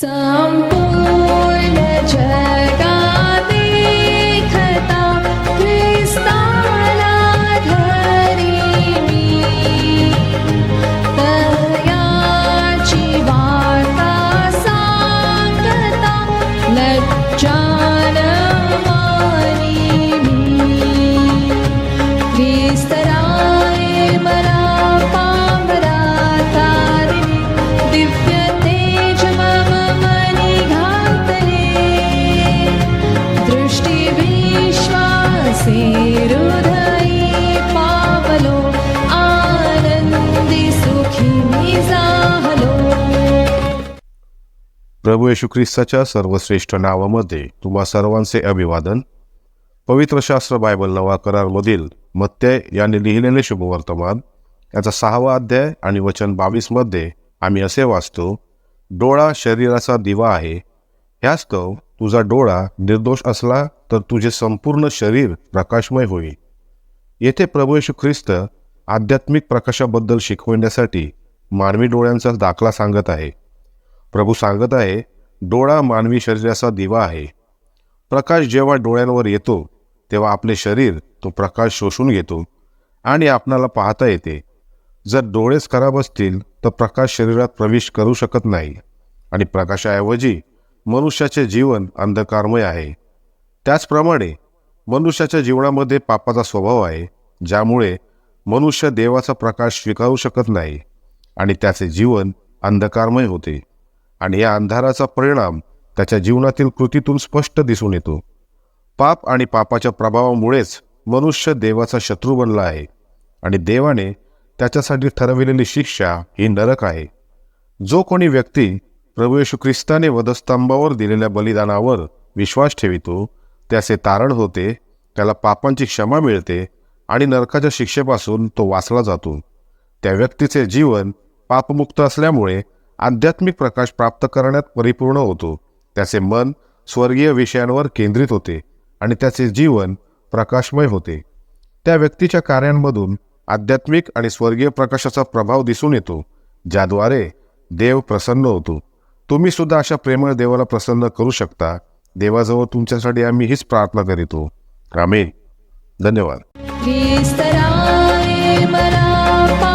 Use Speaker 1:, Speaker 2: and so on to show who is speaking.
Speaker 1: संपूर्ण विश्वासे पावलो आनंदी सुखी मी
Speaker 2: प्रभू येशू ख्रिस्ताच्या सर्वश्रेष्ठ नावामध्ये तुम्हा सर्वांचे अभिवादन. पवित्र शास्त्र बायबल नवा करारमधील मत्तय यांनी लिहिलेले शुभवर्तमान. याचा सहावा अध्याय आणि वचन बावीसमध्ये आम्ही असे वाचतो डोळा शरीराचा दिवा आहे ह्यास्तव तुझा डोळा निर्दोष असला तर तुझे संपूर्ण शरीर प्रकाशमय होईल. येथे प्रभू येशू ख्रिस्त आध्यात्मिक प्रकाशाबद्दल शिकवण्यासाठी मानवी डोळ्यांचा दाखला सांगत आहे. प्रभू सांगत आहे डोळा मानवी शरीराचा दिवा आहे. प्रकाश जेव्हा डोळ्यांवर येतो तेव्हा आपले शरीर तो प्रकाश शोषून घेतो आणि आपणाला पाहता येते. जर डोळेच खराब असतील तर प्रकाश शरीरात प्रवेश करू शकत नाही आणि प्रकाशाऐवजी मनुष्याचे जीवन अंधकारमय आहे. त्याचप्रमाणे मनुष्याच्या जीवनामध्ये पापाचा स्वभाव आहे ज्यामुळे मनुष्य देवाचा प्रकाश स्वीकारू शकत नाही आणि त्याचे जीवन अंधकारमय होते आणि या अंधाराचा परिणाम त्याच्या जीवनातील कृतीतून स्पष्ट दिसून येतो. पाप आणि पापाच्या प्रभावामुळेच मनुष्य देवाचा शत्रू बनला आहे आणि देवाने त्याच्यासाठी ठरविलेली शिक्षा ही नरक आहे. जो कोणी व्यक्ती प्रभू येशू ख्रिस्ताने वधस्तंभावर दिलेल्या बलिदानावर विश्वास ठेवितो. त्याचे तारण होते त्याला पापांची क्षमा मिळते आणि नरकाच्या शिक्षेपासून तो वाचला जातो. त्या व्यक्तीचे जीवन पापमुक्त असल्यामुळे आध्यात्मिक प्रकाश प्राप्त करण्यात परिपूर्ण होतो. त्याचे मन स्वर्गीय विषयांवर केंद्रित होते आणि त्याचे जीवन प्रकाशमय होते. त्या व्यक्तीच्या कार्यांमधून आध्यात्मिक आणि स्वर्गीय प्रकाशाचा प्रभाव दिसून येतो ज्याद्वारे देव प्रसन्न होतो. तुम्ही सुद्धा अशा प्रेमळ देवाला प्रसन्न करू शकता. देवाजवळ तुमच्यासाठी आम्ही हीच प्रार्थना करीतो. रामे धन्यवाद.
Speaker 1: मला